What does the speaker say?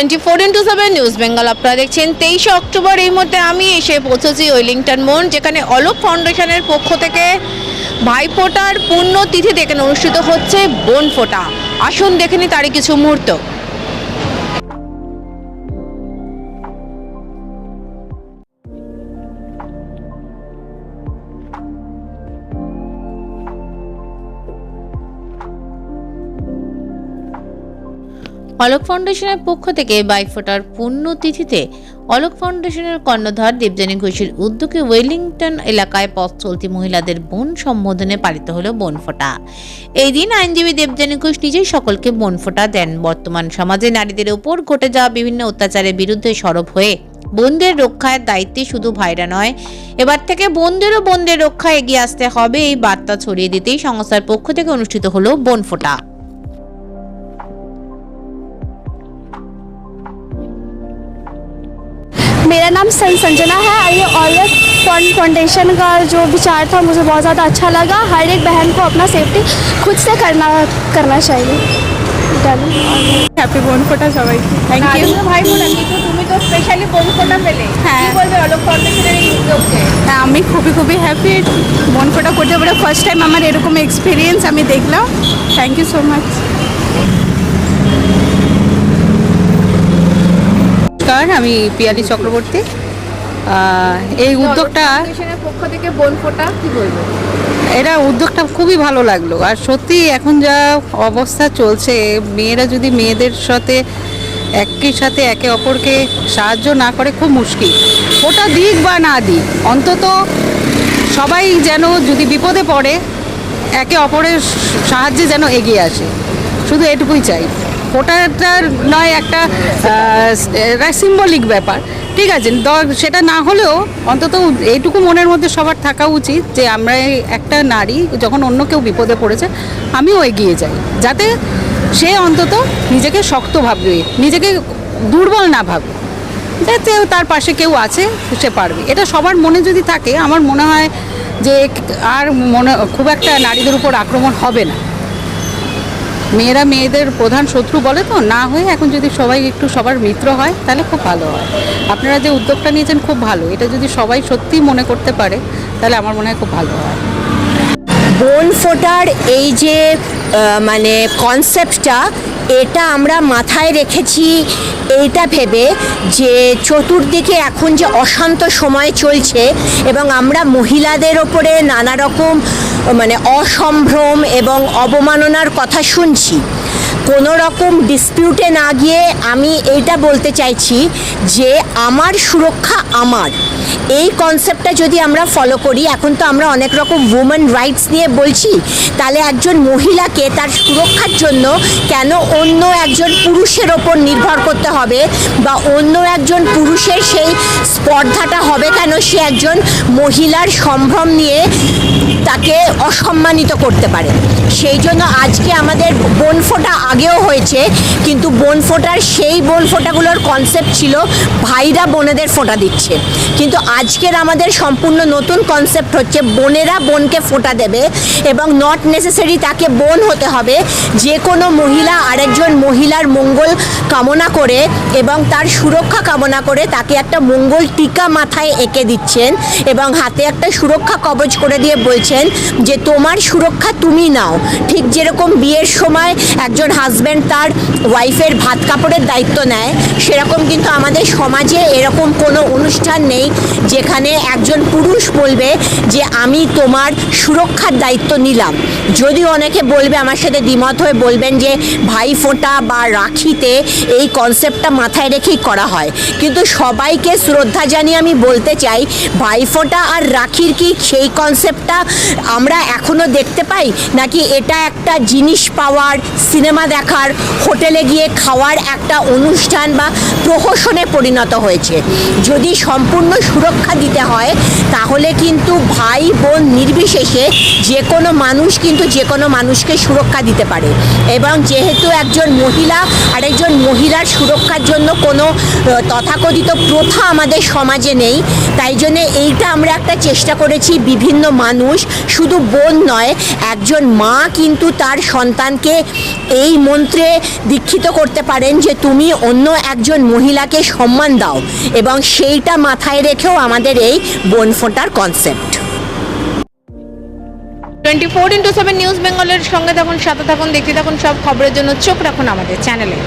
Twenty four into seven news Bengal আপনারা দেখছেন তেইশে অক্টোবর। এই মুহূর্তে আমি এসে পৌঁছেছি ওয়েলিংটন মোড়, যেখানে অলোক ফাউন্ডেশনের পক্ষ থেকে ভাইফোঁটার পূর্ণ তিথি এখানে অনুষ্ঠিত হচ্ছে বোন ফোটা আসুন দেখেনি তারই কিছু মুহূর্ত। অলোক ফাউন্ডেশনের পক্ষ থেকে বাইফোটার পুণ্যতিথিতে অলোক ফাউন্ডেশনের কর্ণধার দেবযানী ঘোষের উদ্যোগে ওয়েলিংটন এলাকায় পথ চলতি মহিলাদের বোন সম্বোধনে পালিত হলো বোনফোঁটা। এই দিন আইনজীবী দেবযানী ঘোষ নিজেই সকলকে বোনফোঁটা দেন। বর্তমান সমাজে নারীদের ওপর ঘটে যাওয়া বিভিন্ন অত্যাচারের বিরুদ্ধে সরব হয়ে বোনদের রক্ষার দায়িত্বে শুধু ভাইরা নয়, এবার থেকে বোনদেরও বোনদের রক্ষায় এগিয়ে আসতে হবে। এই বার্তা ছড়িয়ে দিতেই সংস্থার পক্ষ থেকে অনুষ্ঠিত হলো বোনফোঁটা। मेरा नाम सं संजना है और ये ऑलक फंड फाउंडेशन का जो विचार था मुझे बहुत ज़्यादा अच्छा लगा हर एक बहन को अपना सेफ्टी खुद से करना करना चाहिए Done. হ্যাপি বোন ফোটা সবাইকে থ্যাংক ইউ ভাই বোন কিন্তু তুমি তো স্পেশালি বোনফোঁটা পেলে হ্যাঁ। কি বলবে অলোক ফাউন্ডেশনের এই উদ্যোগকে হ্যাঁ আমি খুবই খুবই হ্যাপি বোন ফোটা করতে পারে ফার্স্ট টাইম আমার এরকম এক্সপিরিয়েন্স আমি দেখলাম থ্যাংক ইউ সো মাচ নমস্কার আমি পিয়ালি চক্রবর্তী। এই উদ্যোগটা পক্ষ থেকে বোনফোঁটা কি বলবে? এটা উদ্যোগটা খুবই ভালো লাগল। আর সত্যি এখন যা অবস্থা চলছে মেয়েরা যদি মেয়েদের সাথে একই সাথে একে অপরকে সাহায্য না করে খুব মুশকিল। ওটা দিক বা না দিক অন্তত সবাই যেন যদি বিপদে পড়ে একে অপরের সাহায্যে যেন এগিয়ে আসে। শুধু এটুকুই চাই। ওটাটার নয়, একটা সিম্বলিক ব্যাপার। ঠিক আছে সেটা না হলেও অন্তত এইটুকু মনের মধ্যে সবার থাকা উচিত যে আমরা একটা নারী, যখন অন্য কেউ বিপদে পড়েছে, আমিও এগিয়ে যাই। যাতে সে অন্তত নিজেকে শক্ত ভাববে, নিজেকে দুর্বল না ভাবে যাতে তার পাশে কেউ আছে, সে পারবে। এটা সবার মনে যদি থাকে, আমার মনে হয় যে, আর মনে, খুব একটা নারীদের উপর আক্রমণ হবে না। মেয়েরা মেয়েদের প্রধান শত্রু বলে তো, না হয়ে এখন যদি সবাই একটু সবার মিত্র হয়, তাহলে খুব ভালো হয়। আপনারা যে উদ্যোগটা নিয়েছেন খুব ভালো। এটা যদি সবাই সত্যি মনে করতে পারে, তাহলে আমার মনে হয় খুব ভালো হয়। বোন ফোটার এই যে মানে কনসেপ্টটা এটা আমরা মাথায় রেখেছি, এইটা ভেবে যে চতুর্দিকে এখন যে অশান্ত সময় চলছে এবং আমরা মহিলাদের ওপরে নানা রকম মানে অসম্ভ্রম এবং অবমাননার কথা শুনছি। কোনো রকম ডিসপিউটে না গিয়ে আমি এইটা বলতে চাইছি যে আমার সুরক্ষা আমার। এই কনসেপ্টটা যদি আমরা ফলো করি, এখন তো আমরা অনেক রকম উমেন রাইটস নিয়ে বলছি, তাহলে একজন মহিলাকে তার সুরক্ষার জন্য কেন অন্য একজন পুরুষের ওপর নির্ভর করতে হবে বা অন্য একজন পুরুষের সেই স্পর্ধাটা হবে কেন সে একজন মহিলার সম্ভ্রম নিয়ে তাকে অসম্মানিত করতে পারে। সেই জন্য আজকে আমাদের বনফোঁটা আগেও হয়েছে, কিন্তু বনফোঁটার সেই বনফোঁটাগুলোর কনসেপ্ট ছিল ভাইরা বোনেদের ফোঁটা দিচ্ছে। কিন্তু আজকের আমাদের সম্পূর্ণ নতুন কনসেপ্ট হচ্ছে বোনেরা বোনকে ফোঁটা দেবে এবং নট নেসেসারি তাকে বোন হতে হবে। যে কোনো মহিলা আরেকজন মহিলার মঙ্গল কামনা করে এবং তার সুরক্ষা কামনা করে তাকে একটা মঙ্গল টিকা মাথায় এঁকে দিচ্ছেন এবং হাতে একটা সুরক্ষা কবচ করে দিয়ে বলছেন যে তোমার সুরক্ষা তুমি নাও। ঠিক যেরকম বিয়ের সময় একজন হাজব্যান্ড তার ওয়াইফের ভাত কাপড়ের দায়িত্ব নেয়, সেরকম কিন্তু আমাদের সমাজে এরকম কোনো অনুষ্ঠান নেই যেখানে একজন পুরুষ বলবে যে, আমি তোমার সুরক্ষার দায়িত্ব নিলাম। যদি অনেকে বলবে, আমার সাথে দ্বিমত হয়ে বলবেন যে, ভাই ফোঁটা বা রাখিতে এই কনসেপ্টটা মাথায় রেখেই করা হয়। কিন্তু সবাইকে শ্রদ্ধা জানিয়ে আমি বলতে চাই ভাইফোঁটা আর রাখির কি সেই কনসেপ্টটা আমরা এখনও দেখতে পাই নাকি এটা একটা জিনিস পাওয়ার, সিনেমা দেখার, হোটেলে গিয়ে খাওয়ার একটা অনুষ্ঠান বা প্রহসনে পরিণত হয়েছে। যদি সম্পূর্ণ সুরক্ষা দিতে হয়, তাহলে কিন্তু ভাই বোন নির্বিশেষে যে কোনো মানুষ কিন্তু যে কোনো মানুষকে সুরক্ষা দিতে পারে। এবং যেহেতু একজন মহিলা, আরেকজন মহিলার সুরক্ষার জন্য কোনো তথাকথিত প্রথা আমাদের সমাজে নেই, তাই জন্যে এইটা আমরা একটা চেষ্টা করেছি বিভিন্ন মানুষ শুধু বোন নয়, একজন মা কিন্তু তার সন্তানকে এই মন্ত্রে দীক্ষিত করতে পারেন যে তুমি অন্য একজন মহিলাকে সম্মান দাও এবং সেইটা মাথায় রেখেও আমাদের এই বোন ফোটার concept twenty four into seven news বেঙ্গলের সঙ্গে থাকুন, সাথে থাকুন, দেখতে থাকুন সব খবরের জন্য চোখ রাখুন আমাদের চ্যানেলে।